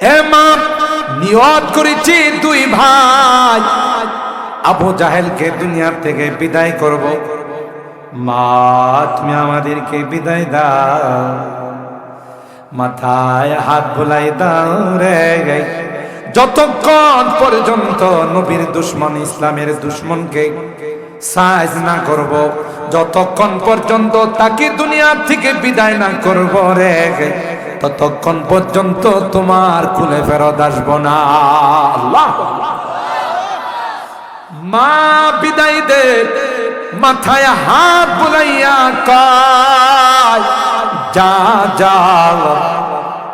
এ মা, নিয়ত করেছি দুই ভাই। আবু জাহেলকে দুনিয়ার থেকে বিদায় করব। মা, তুমি আমাদেরকে বিদায় দাও। মাথায় হাত বুলাই দাও রে। যতক্ষণ পর্যন্ত নবীর দুশ্মন, ইসলামের দুশ্মনকে সাইজ না করব, যতক্ষণ পর্যন্ত তাকে দুনিয়ার থেকে বিদায় না করব রে। ততক্ষণ পর্যন্ত তোমার খুলে ফেরত আসব না। আল্লাহ। মা বিদায় দে, মাথায় হাত বুলাইয়া কয়, যা যা।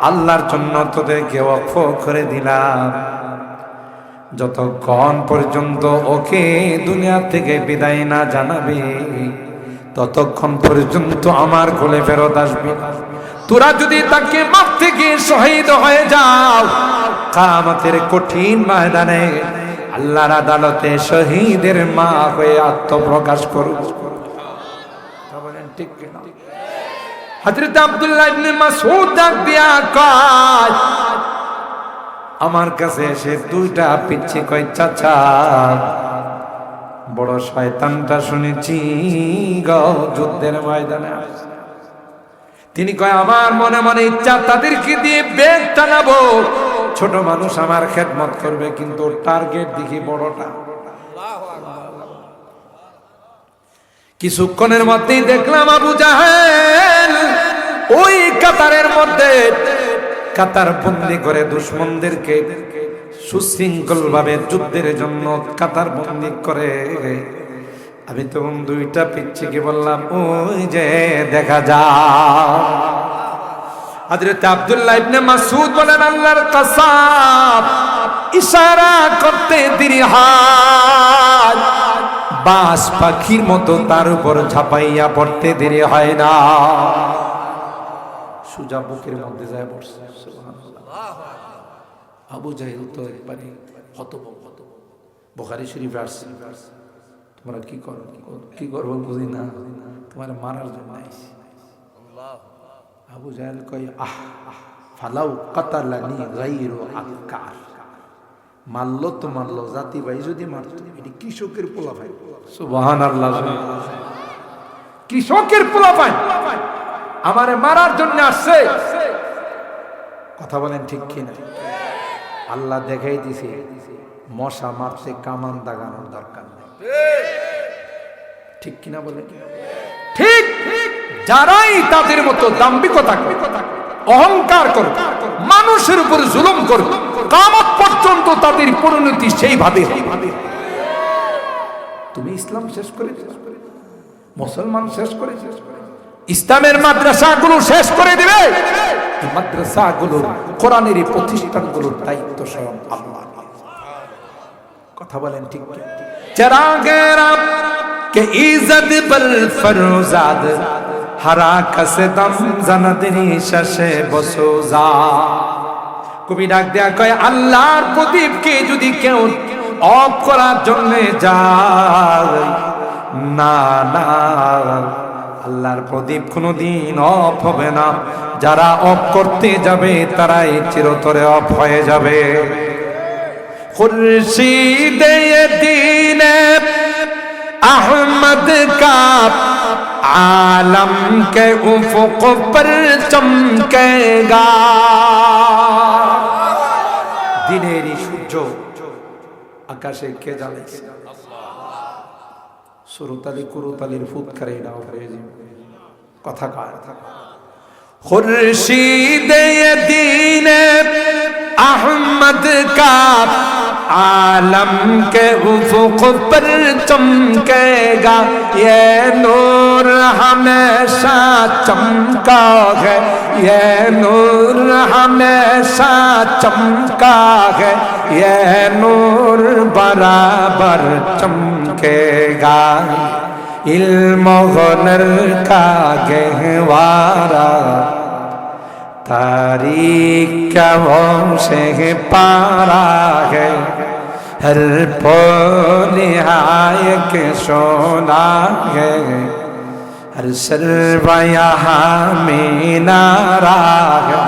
আল্লাহর জন্য তোদেরকে অক্ষ করে দিলাম। যতক্ষণ পর্যন্ত ওকে দুনিয়া থেকে বিদায় না জানাবে ততক্ষণ পর্যন্ত আমার কোলে ফেরত আসবে তোরা যদি তাকে মারতে গিয়ে শহীদ হয়ে যাও কামতের কঠিন ময়দানে আল্লাহর আদালতে শহীদের মা হয়ে আত্মপ্রকাশ ডাক দিয়া আমার কাছে এসে দুইটা পিচ্ছি কয়, চাচা বড় শয়তানটা শুনেছি গ যুদ্ধের ময়দানে। তিনি কয়, আমার মনে মনে ইচ্ছা তাদেরকে দিয়ে বেগ টানাবো। ছোট মানুষ আমার খেদমত করবে, কিন্তু টার্গেট দেখি বড়টা। কিছুক্ষণের মধ্যেই দেখলাম আবু জাহেল ওই কাতারের মধ্যে কাতার বন্দি করে দুশ্মনদেরকে সুশৃঙ্খল ভাবে যুদ্ধের জন্য কাতার বন্দি করে। আমি তখন দুইটা পিচ্ছিকে বললাম, ওই যে দেখা যা। হযরত আব্দুল্লাহ ইবনে মাসউদ বলেন, আল্লাহর কসম, ইশারা করতে দেরি হয়। বাস পাখির মতো তার উপর ঝাপাইয়া পড়তে দেরি হয় না। সুজা বুকের মধ্যে যায় পড়ছে, সুবহানাল্লাহ। আবু জাহেল তো একবারে হতভম্ব। বোখারি শরীফ আসছে। তোমরা কি করো কি করো? কি করব বুঝি না? তোমার মারার জন্য আবু জাহেল কয় আহ আহ, ফালাউ কাতালানি গাইরু আকার মারলো তো মারলো জাতি ভাই যদি মারতো এটি কৃষকের পোলা ভাই সুবহান আল্লাহ কৃষকের পোলা ভাই আমারে মারার জন্য আসছে। কথা বলেন ঠিক কিনা? আল্লাহ দেখাই দিছে, মশা মারছে, কামান দাগানোর দরকার নেই ঠিক কিনা বলে ঠিক যারাই তাদের মতো দাম্ভিকতা করে, অহংকার করে, মানুষের উপর জুলুম করে, কামত পর্যন্ত তাদের পরিণতি সেইভাবে। তুমি ইসলাম শেষ করে। মুসলমান শেষ করে। ইসলামের মাদ্রাসাগুলো শেষ করে দিবে এই মাদ্রাসাগুলো কোরআনের এই প্রতিষ্ঠানগুলোর দায়িত্ব স্বয়ং আল্লাহ। কথা বলেন ঠিক কি? চরাগেরা কে ইজ্জত বল ফরজাদ, হারা কসদম জানদরি শশে বসোজা। কবি ডাক দেয়া কয়, আল্লাহর প্রদীপকে যদি কেউ অফ করার জন্য যায়, না না। আল্লাহর প্রদীপ কোনো দিন অফ হবে না। যারা অফ করতে যাবে, তারাই চিরতরে অফ হয়ে যাবে। আহমদ কাপ আলম কে افق پر چمکے گا দিনেরই সূর্য আকাশে কে জানে সুরতালি কুরুতালির ফুৎকারে নাও হয়ে যাবে কথা কার? খুরশিদে দিনে আহমদ কা عالم کے افق پر چمکے گا یہ نور ہمیشہ چمکا ہے یہ نور ہمیشہ چمکا ہے یہ نور برابر چمکے گا علم و ہنر کا گہوارہ तारीख वो से पारा है हर पोलिहाय के सोना है हर सर्वया में नारा है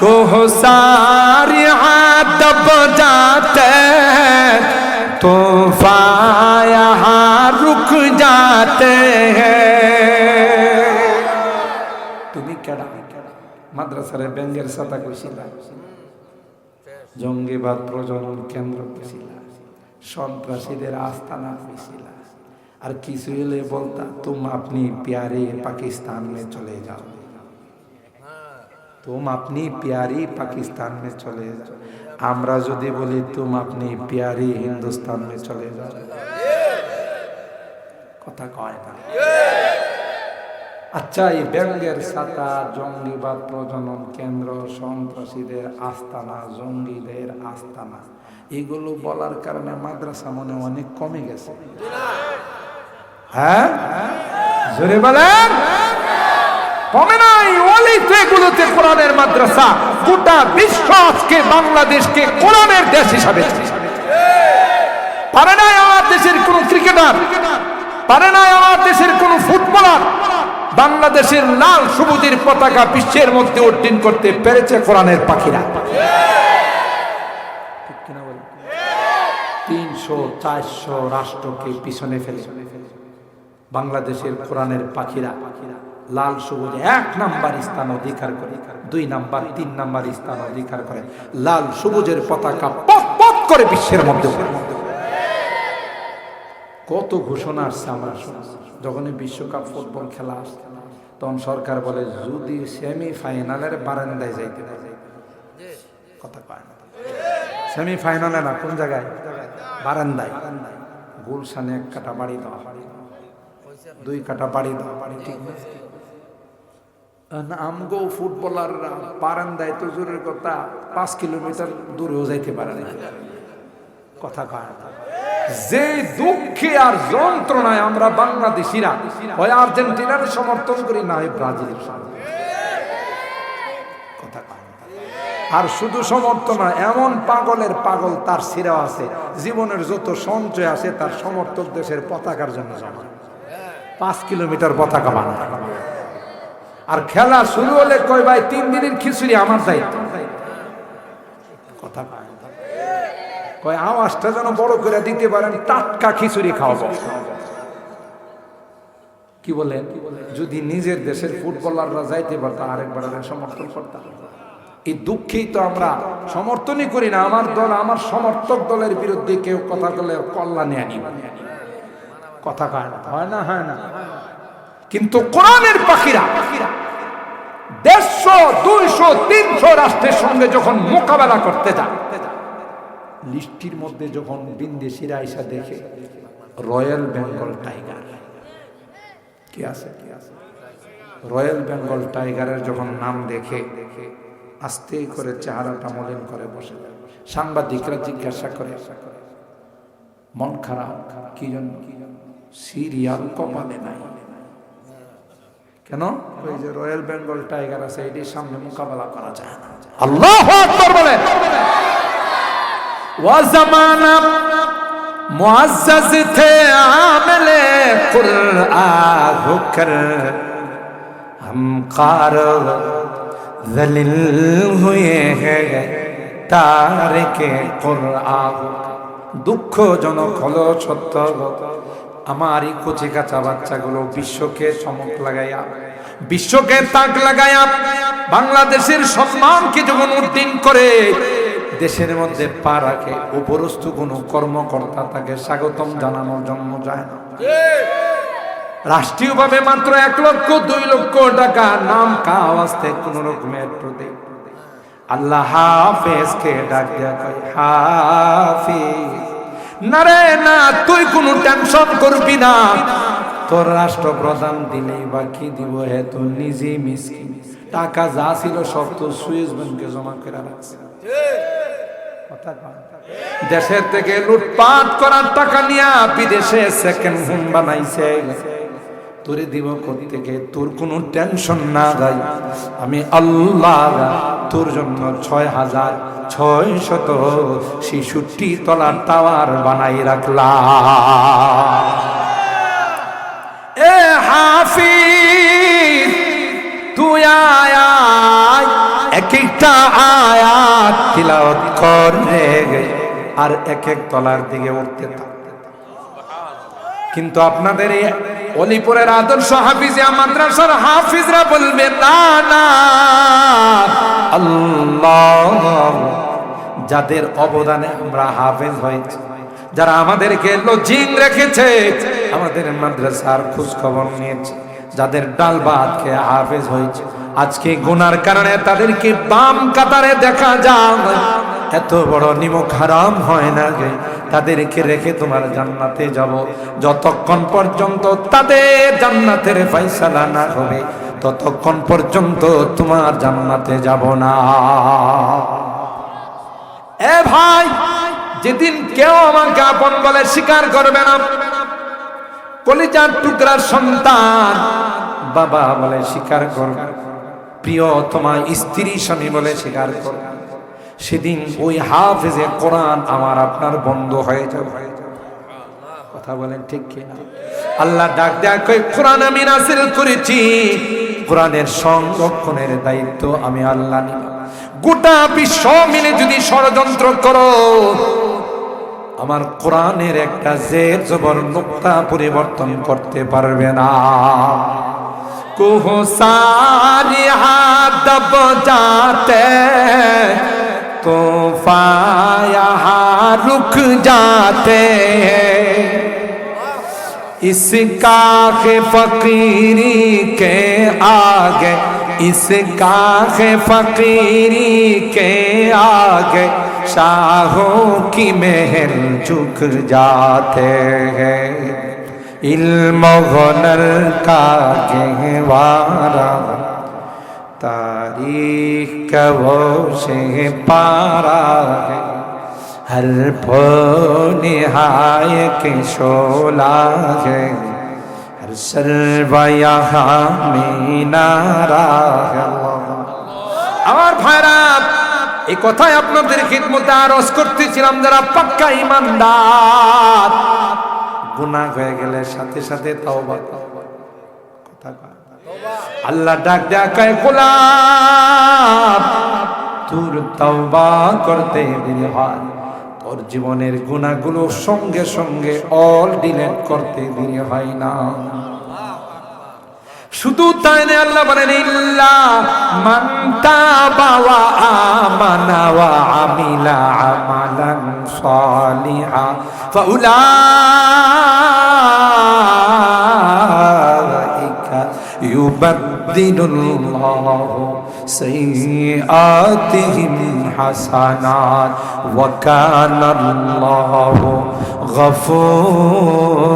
कोह सारी दब जाते हैं तूफ़ान यहाँ रुक जाते हैं। মাদ্রাসার ব্যাঙ্গের সাথে কইছিলা। জঙ্গিবাদ প্রজনন কেন্দ্র কইছিলা। সন্ত্রাসীদের আস্তানা কইছিলা। আর কিছু হলে বলতা, তুম আপনি প্যারে পাকিস্তান মে চলে যাও। তুম আপনি প্যারি পাকিস্তান মে চলে যাও। আমরা যদি বলি, তুম আপনি প্যারি হিন্দুস্তান মে চলে যাও। কথা কয় না। আচ্ছা এই ব্যঙ্গের সাতা জঙ্গিবাদ প্রজনন কেন্দ্র, সন্ত্রাসীদের আস্তানা, জঙ্গিদের আস্তানা, এগুলো বলার কারণে মাদ্রাসা মনে অনেক কমে গেছে। হ্যাঁ? জোরে বলেন? কমে নাই। ওলি তো এগুলোতে কোরআনের মাদ্রাসা, গোটা বিশ্ব আজকে বাংলাদেশকে কোরআনের দেশ হিসাবে পারে নাই আমার দেশের কোন ক্রিকেটার, পারে নাই আমার দেশের কোন ফুটবলার বাংলাদেশের লাল সবুজের পতাকা বিশ্বের মধ্যে উড্ডীন করতে পেরেছে কোরআনের পাখিরা? তিনশো, চারশো রাষ্ট্রকে পিছনে ফেলে বাংলাদেশের কোরআনের পাখিরা লাল সবুজ এক নাম্বার স্থান অধিকার করে, দুই নাম্বার, তিন নাম্বার স্থান অধিকার করে, লাল সবুজের পতাকা পথ পথ করে বিশ্বের মধ্যে। কত ঘোষণা আসছে আমরা যখনই বিশ্বকাপ ফুটবল খেলা আসছে, তখন সরকার বলে, যদি সেমি ফাইনালের বারান্দায় যাইতে কথা কয় না। সেমি ফাইনালে না, কোন জায়গায়? বারান্দায়। গুলশানে এক কাটা বাড়ি দেওয়া দুই কাটা বাড়ি দেওয়া বাড়ি ঠিক আমগো ফুটবলাররা বারান্দায় তো জোরের কথা, পাঁচ কিলোমিটার দূরেও যাইতে পারে না। কথা কয় না। যে দুঃখে আর যন্ত্রণায় আমরা বাংলাদেশিরা হয় আর্জেন্টিনার সমর্থন করি না কথা আর শুধু সমর্থন এমন পাগলের পাগল তার সিরা আছে, জীবনের যত সঞ্চয় আছে তার সমর্থক দেশের পতাকার জন্য জমা। পাঁচ কিলোমিটার পতাকা বানা আর খেলা শুরু হলে কই ভাই, তিন দিনের খিচুড়ি আমার দায়িত্ব। কথা না। কয়, আওয়াজটা যেন বড় করে দিতে পারেন, টাটকা খিচুড়ি খাওয়াবো। কি বলেন যদি নিজের দেশের ফুটবলাররা যাইতে পারতাম আরেকবার সমর্থন করতাম। এই দুঃখেই তো আমরা সমর্থনই করি না, আমার দল, আমার সমর্থক দলের বিরুদ্ধে কেউ কথা বলে কল্যাণে আনি কথা কয় না, হয় না হয় না। কিন্তু কোরআনের পাখিরা দেড়শো, দুইশো, তিনশো রাষ্ট্রের সঙ্গে যখন মোকাবেলা করতে যায় লিস্টির মধ্যে যখন বিন্দেশিরা আইসা দেখে, রয়্যাল বেঙ্গল টাইগার। কি আছে? কি আছে রয়্যাল বেঙ্গল টাইগারের যখন নাম দেখে আস্তে করে চেহারাটা মলিন করে বসে সাংবাদিকরা জিজ্ঞাসা করে, মন খারাপ? কি জন্য? সিরিয়াল কপালে নাই। কেন? ওই যে রয়্যাল বেঙ্গল টাইগার আছে, এটির সামনে মোকাবেলা করা যায় না। আল্লাহ वो जमाना मुआज़ थे आमल कुरआ होकर हम कार जलिल हुए हैं তার কে দুঃখজনক হলো সত্য আমার এই কচি কাঁচা বাচ্চাগুলো বিশ্বকে চমক লাগাইয়া বিশ্বকে তাক লাগাইয়া বাংলাদেশের সম্মানকে যখন উদ্দিন করে দেশের মধ্যে পা রাখে উপরস্থ কোনো কর্মকর্তা, তাকে স্বাগতম জানানোর জন্য যায় না। রাষ্ট্রীয়ভাবে মাত্র এক লক্ষ, দুই লক্ষ টাকা নাম কাওয়াজতে কোন রকমের প্রতি আল্লাহ হাফেজ কে ডাক দেয়া কয়, হাফিজ, না রে, না, তুই কোনো টেনশন করবি না। তোর রাষ্ট্রপ্রধান দিলেই বা কি দিব হে তো নিজে মিসকিন। টাকা যা ছিল সব তো সুইস ব্যাংকে জমা করে রাখছে। দেশের থেকে লুটপাট করার টাকা নিয়ে বিদেশে সেকেন্ড হোম বানাইছে। তোরে দিব থেকে তোর কোনো টেনশন না যাই আমি আল্লাহ তোর জন্য ছয় হাজার ছয় শত শিশুটি তলার টাওয়ার বানাই রাখলাম। এ হাফিজ তুই আয়, এক একটা আয়াত তিলাওয়াত করে আর এক এক তলার দিকে উঠতে কিন্তু আপনাদের এই অলিপুরের আদর্শ হাফিজিয়া মাদ্রাসার হাফিজরা বলবে, না না, আল্লাহ, যাদের অবদানে আমরা হাফেজ হয়েছি, যারা আমাদেরকে লজিং রেখেছে, আমাদের মাদ্রাসার খোঁজ খবর নিয়েছে, যাদের ডাল ভাত খেয়ে হাফেজ হয়েছে আজকে গুনার কারণে তাদেরকে বাম কাতারে দেখা যায় এত বড় নিমক হারাম হয় না গে। তাদেরকে রেখে তোমার জান্নাতে যাব। যতক্ষণ পর্যন্ত তাদের জান্নাতের ফয়সালা না হবে, ততক্ষণ পর্যন্ত তোমার জান্নাতে যাব না। এ ভাই, যেদিন কেউ আমাকে আপন বলে স্বীকার করবে না, কলিজার টুকরার সন্তান বাবা বলে স্বীকার করবে। প্রিয়, তোমার স্ত্রী স্বামী বলে স্বীকার করবে সেদিন ওই হাফেজে কোরআন আমার আপনার বন্ধ হয়ে যাবে। কথা বলেন ঠিক কিনা? আল্লাহ ডাক কই কোরআন আমি নাসিল করেছি। কোরআনের সংরক্ষণের দায়িত্ব আমি আল্লাহ নিলাম। গোটা বিশ্ব মিলে যদি ষড়যন্ত্র করো, আমার কোরআনের একটা জের জবর নোক্তা পরিবর্তন করতে পারবে না। कुहसार यहाँ दब जाते तो फाया हाँ रुक जाते हैं। इसका के फकीरी के आगे, इसका के फकीरी के आगे, शाहों की मेहर झुक जाते हैं। ইলম কাজে কাগেওয়ারা তারিখ কবো সে পারা হর নিহায় কে শোলা হে হর সর্বয়া মিনারা আমার ভাইরা, এই কথাই আপনাদের খিদমতে আরজ করতেছিলাম যারা পাক্কা ইমানদার। গুনাহ হয়ে গেলে সাথে সাথে তাওবা কথা আল্লাহ ডাক ডাকায় গোলাপ, তোর তওবা করতে হয়। তোর জীবনের গুণাগুলো সঙ্গে সঙ্গে অল ডিলেট করতে দিলে হয় না। শুধু তাই না আল্লাহ বলেন, ইল্লা মান তাবা ওয়া আমানা ওয়া আমিলা আমালান সালিহা, ফাউলাইকা ইউবাদদিলুল্লাহু সাইয়্যাতিহিম হাসানাত, ওয়া কানাল্লাহু গফুরার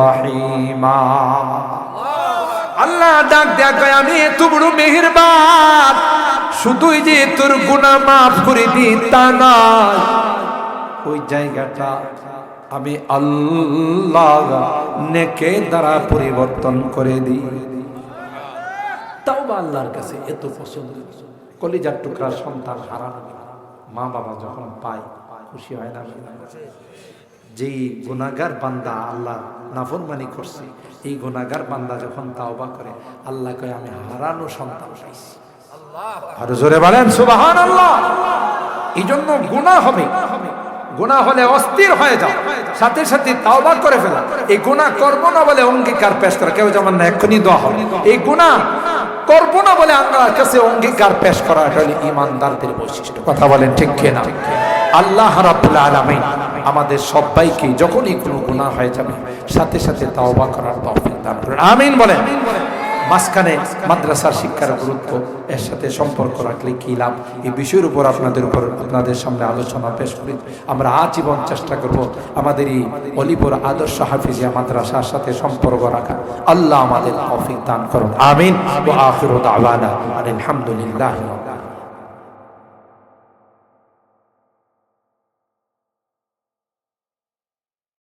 রাহিমা। আল্লাহ ডাক কয়, আমি বড় মেহেরবান। শুধুই যে তোর গুনাহ মাফ করে দি তা নয়। ওই জায়গাটা আমি আল্লাহ নেকে দ্বারা পরিবর্তন করে দিই। তাও বা আল্লাহর কাছে এত পছন্দ। কলিজার টুকরা সন্তান হারানো। মা বাবা যখন পায়, খুশি হয় না। যেই গুণাগার বান্দা আল্লাহ নাফরমানি করছে এই গুণাগার বান্দা যখন তাওবা করে, আল্লাহ কয়, আমি হারানো সন্তান পাইছি। আর জোরে বলেন সুবাহান আল্লাহ এই জন্য গুণা হবে। গুণা হলে অস্থির হয়ে যাও। সাথে সাথে তাওবা করে ফেলা। এই গুণা করব না বলে অঙ্গীকার পেশ করা। কেউ যেমন না, এক্ষুনি দোয়া হবে। এই গুণা করব না বলে আল্লাহর কাছে অঙ্গীকার পেশ করা হলো ইমানদারদের বৈশিষ্ট্য। কথা বলেন ঠিক কিনা? আল্লাহ রাব্বুল আলামিন আমাদের সবাইকে যখনই কোনো গুনাহ হয়ে যাবে, সাথে সাথে তাওবা করার তৌফিক দান করুন। আমিন বলেন। মাঝখানে মাদ্রাসার শিক্ষার গুরুত্ব, এর সাথে সম্পর্ক রাখলে কি লাভ? এই বিষয়ের উপর আপনাদের উপর, আপনাদের সামনে আলোচনা পেশ করি। আমরা আজীবন চেষ্টা করব আমাদের এই অলিপুর আদর্শ হাফিজিয়া মাদ্রাসার সাথে সম্পর্ক রাখা আল্লাহ আমাদের তৌফিক দান করুন। আমিন। আলহামদুলিল্লাহ